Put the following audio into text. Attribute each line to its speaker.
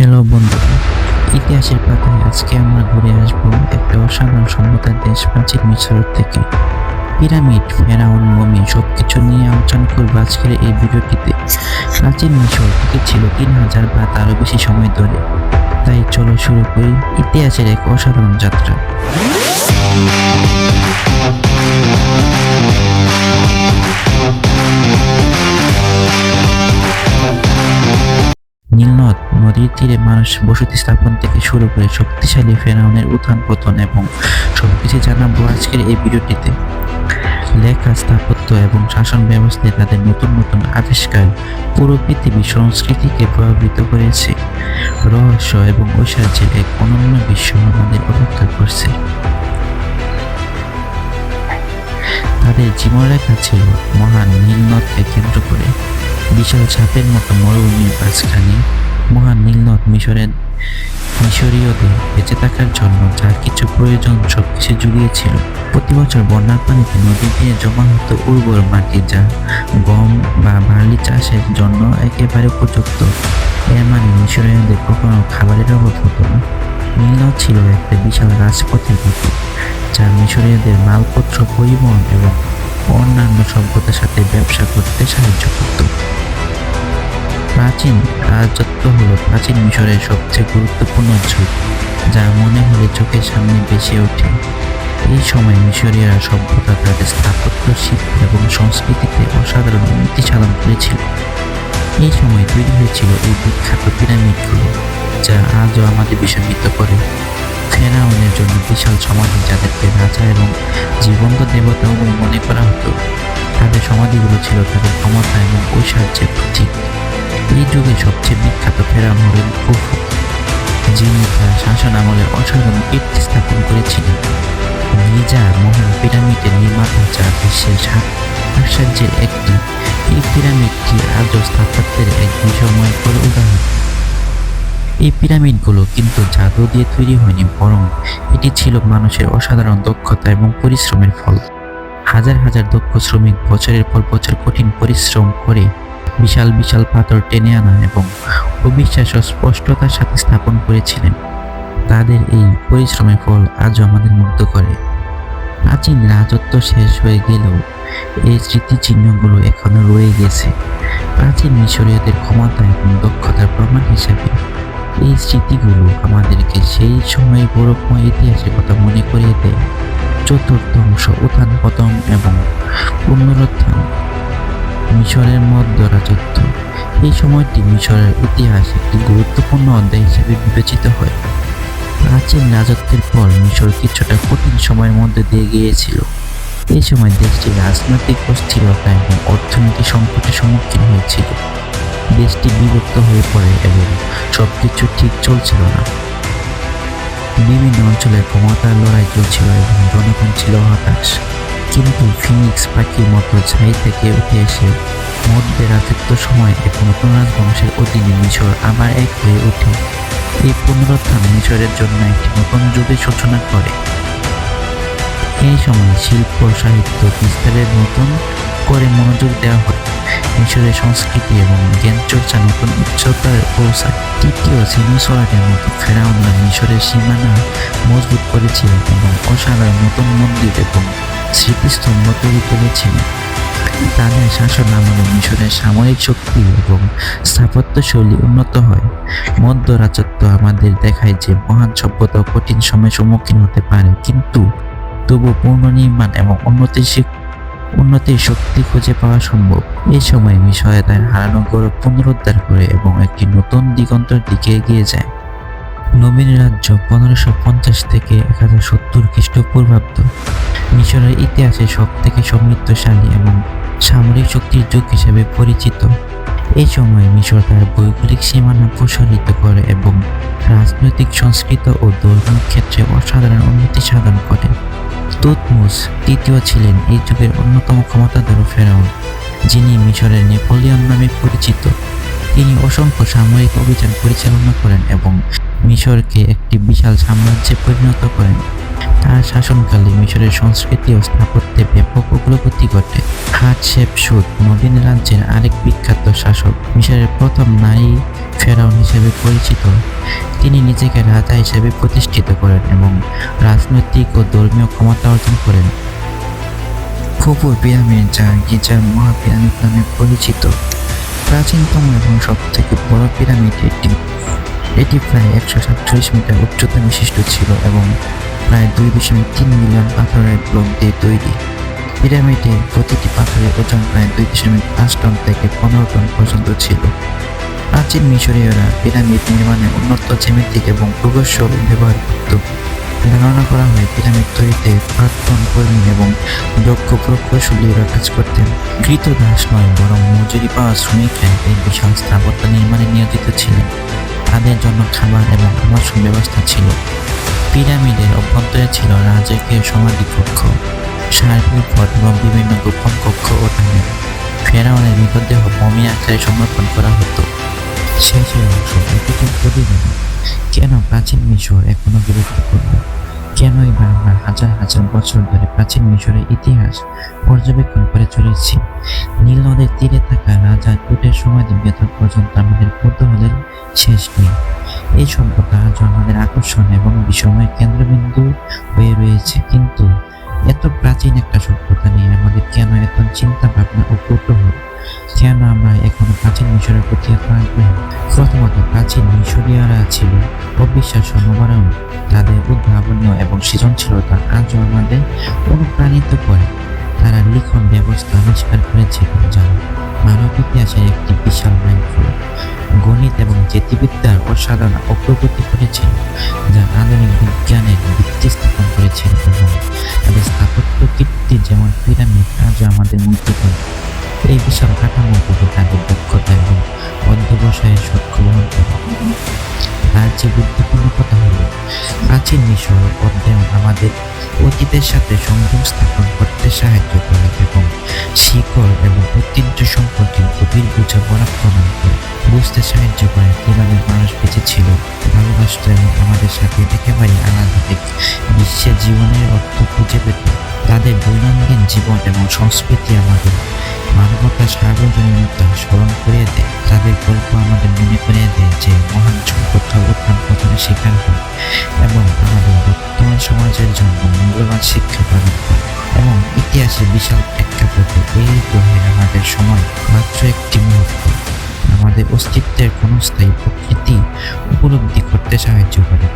Speaker 1: Hello বন্ধুরা। ইতিহাসের পাতায় আজকে আমরা ঘুরে আসব একটা অসাধারণ সভ্যতার দেশ প্রাচীন মিশর থেকে পিরামিড, ফেরাউন মমি সব কিছু নিয়ে আলোচনা করব আজকের এই ভিডিওটিতে। প্রাচীন মিশর থেকে ছিল তিন হাজার বা তারও বেশি সময় ধরে। তাই চলো শুরু করি ইতিহাসের এক অসাধারণ যাত্রা। নীলনদ নদীর তীরে মানুষ বসতি স্থাপন থেকে শুরু করে শক্তিশালী ফেরাউনের উত্থান পতন এবং সবকিছু জানাব আজকের এই ভিডিওটিতে। লেখা স্থাপত্য এবং শাসন ব্যবস্থায় তাদের নতুন নতুন আবিষ্কার পুরো পৃথিবী সংস্কৃতিকে প্রভাবিত করেছে। রহস্য এবং ঐশ্বর্যের এক অনন্য বিশ্ব আমাদের অপেক্ষা করছে। তাদের জীবনরেখা ছিল মহান নীলনদকে কেন্দ্র করে। বিশাল ছাপের মতো মরুভূমির মাঝখানে মহান নীলনদ মিশরের মিশরীয়দের বেঁচে থাকার জন্য যা কিছু প্রয়োজন সব কিছু জুড়িয়েছিল প্রতি বছর বন্যার পানিতে নদী দিয়ে জমা হতো উর্বর মাটি যা গম বা বার্লি চাষের জন্য একেবারে উপযুক্ত। এর মানে মিশরীয়দের কখনো খাবারের অভাব হতো না। নীলনদ ছিল একটা বিশাল রাজপথের মতো, যা মিশরীয়দের মালপত্র, পরিবহন এবং অন্যান্য সভ্যতার সাথে ব্যবসা করতে সাহায্য করত। প্রাচীন রাজত্ব হলো প্রাচীন মিশরের সবচেয়ে গুরুত্বপূর্ণ যুগ, যা মনে হলে চোখের সামনে ভেসে ওঠে। এই সময় মিশরীয়রা সভ্যতা তাদের স্থাপত্য, শিল্প এবং সংস্কৃতিতে অসাধারণ উন্নতি সাধন করেছিল। এই সময় তৈরি হয়েছিল এই বিখ্যাত পিরামিডগুলো, যা আজও আমাদের বিস্মিত করে। ফেরাউনের জন্য বিশাল সমাধি যাদেরকে রাজা এবং জীবন্ত দেবতা বলে মনে করা হতো। তাদের সমাধিগুলো ছিল তাদের ক্ষমতা এবং ঐশ্বর্যের প্রতীক। এই যুগে সবচেয়ে বিখ্যাত ফেরাউন হলেন কুফু যিনি তার শাসন আমলে অসাধারণ কীর্তি স্থাপন করেছিলেন। গিজা মহান পিরামিডের নির্মাতা যা বিশ্বের আশ্চর্যের একটি, এই পিরামিডটি আজও স্থাপত্যের এক বিষয়ময় করে উদাহরণ। এই পিরামিডগুলো কিন্তু জাদু দিয়ে তৈরি হয়নি, বরং এটি ছিল মানুষের অসাধারণ দক্ষতা এবং পরিশ্রমের ফল। হাজার হাজার দক্ষ শ্রমিক বছরের পর বছর কঠিন পরিশ্রম করে বিশাল বিশাল পাথর টেনে আনা এবং অবিশ্বাস ও স্পষ্টতার সাথে স্থাপন করেছিলেন। তাদের এই পরিশ্রমের ফল আজও আমাদের মুগ্ধ করে। প্রাচীন রাজত্ব শেষ হয়ে গেলেও এই স্মৃতিচিহ্নগুলো এখনও রয়ে গেছে। প্রাচীন মিশরীয়দের ক্ষমতা এবং দক্ষতার প্রমাণ হিসাবে এই স্মৃতিগুলো আমাদেরকে সেই সময়ে গৌরবময় ইতিহাসের কথা মনে করিয়ে দেয়। চতুর্থংশ উত্থান পতন এবং পুনরুত্থান। মিশরের মধ্য রাজত্ব এই সময়টি মিশরের ইতিহাস একটি গুরুত্বপূর্ণ অধ্যায় হিসেবে বিবেচিত হয়। প্রাচীন রাজত্বের পর মিশর কিছুটা কঠিন সময়ের মধ্যে দিয়ে গিয়েছিল। এই সময় দেশটি রাজনৈতিক অস্থিরতা এবং অর্থনৈতিক সংকটের সম্মুখীন হয়েছিল। দেশটি বিভক্ত হয়ে পড়ে এবং সবকিছু ঠিক চলছিল না। বিভিন্ন অঞ্চলে ক্ষমতার লড়াই চলছিল এবং জনগণ ছিল হতাশ। কিন্তু ফিনিক্স পাখির মতো ছাই থেকে উঠে এসে মধ্যে রাজত্ব সময় এক নতুন রাজবংশের অধীনে মিশর আবার এক হয়ে ওঠে। এই পুনরুত্থান মিশরের জন্য একটি নতুন যুগের সূচনা করে। এই সময় শিল্প, সাহিত্য বিস্তারের নতুন করে মনোযোগ দেওয়া হয়। মিশরের সংস্কৃতি এবং জ্ঞান চর্চা নতুন উচ্চতায় পৌঁছায়। তৃতীয় সিনুসরাটের মতো ফেরাউনরা মিশরের সীমানা মজবুত করেছিলেন এবং অসাধারণ নতুন মন্দির এবং স্মৃতিস্তম্ভ তৈরি করেছিলেন তাদের শাসন আমলে মিশরের সামরিক শক্তি এবং স্থাপত্যশৈলী উন্নত হয়। মধ্য রাজত্ব আমাদের দেখায় যে মহান সভ্যতা কঠিন সময়ের সম্মুখীন হতে পারে, কিন্তু তবু পুনর্নির্মাণ এবং উন্নতির উন্নতির শক্তি খুঁজে পাওয়া সম্ভব। এই সময় মিশরে তার হারানো গৌরব পুনরুদ্ধার করে এবং একটি নতুন দিগন্তর দিকে এগিয়ে যায় নবীন রাজ্য পনেরোশো পঞ্চাশ থেকে এক হাজার সত্তর খ্রিস্টপূর্বাব্দ। মিশরের ইতিহাসে সব থেকে সমৃদ্ধশালী এবং সামরিক শক্তির যুগ হিসেবে পরিচিত। এই সময় মিশর তার ভৌগোলিক সীমানা প্রসারিত করে এবং রাজনৈতিক, সংস্কৃত ও ধর্মীয় ক্ষেত্রে অসাধারণ উন্নতি সাধন করে। তুতমুস তৃতীয় ছিলেন এই যুগের অন্যতম ক্ষমতাধর ফেরাউন, যিনি মিশরের নেপোলিয়ন নামে পরিচিত। তিনি অসংখ্য সামরিক অভিযান পরিচালনা করেন এবং মিশরকে একটি বিশাল সাম্রাজ্যে পরিণত করেন। তার শাসনকালে মিশরের সংস্কৃতি ও স্থাপত্যে ব্যাপক অগ্রগতি ঘটে। হাটশেপ সুদ, নবীন রাজ্যের আরেক বিখ্যাত শাসক, মিশরের প্রথম নারী ফেরাউন হিসেবে পরিচিত। তিনি নিজেকে রাজা হিসেবে প্রতিষ্ঠিত করেন এবং রাজনৈতিক ও ধর্মীয় ক্ষমতা অর্জন করেন। ফুপুর পিরামিড যা গিজার মহাপিরামিড নামে পরিচিত। প্রাচীনতম এবং সবথেকে বড় পিরামিড এটি এটি প্রায় একশো সাতচল্লিশ মিটার উচ্চতা বিশিষ্ট ছিল এবং প্রায় দুই দশমিক তিন মিলিয়ন পাথরের ব্লক দিয়ে তৈরি। পিরামিডে প্রতিটি পাথরের ওজন প্রায় দুই দশমিক পাঁচ টন থেকে পনেরো টন পর্যন্ত ছিল। প্রাচীন মিশরীয়রা পিরামিড নির্মাণে উন্নত জ্যামিতিক এবং প্রকৌশল ব্যবহার করত ধারণা করা হয় পিরামিড তৈরিতে প্রাক্তন কর্মী এবং দক্ষ প্রকৌশলীরা কাজ করতেন। কৃত দাস নয়, বরং মজুরি পাওয়া শ্রমিকরা এই বিশাল স্থাপত্য নির্মাণে নিয়োজিত ছিলেন। তাদের জন্য খাবার এবং আবাসন ব্যবস্থা ছিল। পিরামিডের অভ্যন্তরে ছিল রাজকীয় সমাধি কক্ষ, সার্বিক পথ এবং বিভিন্ন গোপন কক্ষ ও টানেল। ফেরাউনের মৃতদেহ মমি আকারে সমর্পণ করা হতো। শেষের অংশ এটিকে প্রতিবেদন কেন প্রাচীন মিশর এখনও গুরুত্বপূর্ণ? কেন এবার আমরা হাজার হাজার বছর ধরে প্রাচীন মিশরের ইতিহাস পর্যবেক্ষণ করে চলেছি। নীল নদের তীরে থাকা রাজা টুটের সমাধি ভেতর পর্যন্ত আমাদের কৌতূহলের শেষ নেই। এই সভ্যতা আজও আমাদের আকর্ষণ এবং বিষময়ের কেন্দ্রবিন্দু হয়ে রয়েছে, কিন্তু এত প্রাচীন একটা সভ্যতা নিয়ে আমাদের কেন এত চিন্তা ভাবনা ও কৌতূহল? কেন আমরা এখনও প্রাচীন মিশরের প্রতি এত আগ্রহী? প্রথমত, প্রাচীন মিশরীয়রা ছিল অবিশ্বাস্য নবায়ন তাদের উদ্ভাবনীয় এবং সৃজনশীলতা আজও আমাদের অনুপ্রাণিত করে। তারা লিখন ব্যবস্থা আবিষ্কার করেছিল যা মানব ইতিহাসের একটি বিশাল মাইলফল গণিত এবং জ্যোতির্বিদ্যার অসাধারণ অগ্রগতি করেছিল যা আধুনিক বিজ্ঞানের ভিত্তি স্থাপন করেছিল এবং তাদের স্থাপত্য কীর্তি যেমন পিরামিড, আজও আমাদের মুগ্ধ করে এই বিশাল কাঠামো থেকে তাদের দক্ষতা এবং অধ্যবসায়ের বহন করে যে গুরুত্বপূর্ণ কথা হল, প্রাচীন মিশর অধ্যয়ন আমাদের অতীতের সাথে সংযোগ স্থাপন করতে সাহায্য করে এবং শিকড় এবং ঐতিহ্য সম্পর্কে গভীর বোঝাপড়া প্রদান করে বুঝতে সাহায্য করে। কীভাবে মানুষ বেঁচে ছিল, ভালোবাসত এবং আমাদের সাথে একেবারে এক বিশ্বের জীবনের অর্থ খুঁজে পেত। তাদের দৈনন্দিন জীবন এবং সংস্কৃতি আমাদের মানবতার সার্বজনীনতা স্মরণ করিয়ে দেয়। তাদের গল্প আমাদের মনে করিয়ে দেয় যে মহান সভ্যতা উত্থান পতনে শিকার হয় এবং আমাদের বর্তমান সমাজের জন্য মূল্যবান শিক্ষা প্রদান করে এবং ইতিহাসে বিশাল প্রেক্ষাপটে এই গ্রহে আমাদের সময় মাত্র একটি মুহূর্ত। আমাদের অস্তিত্বের ক্ষণস্থায়ী প্রকৃতি উপলব্ধি করতে সাহায্য করে।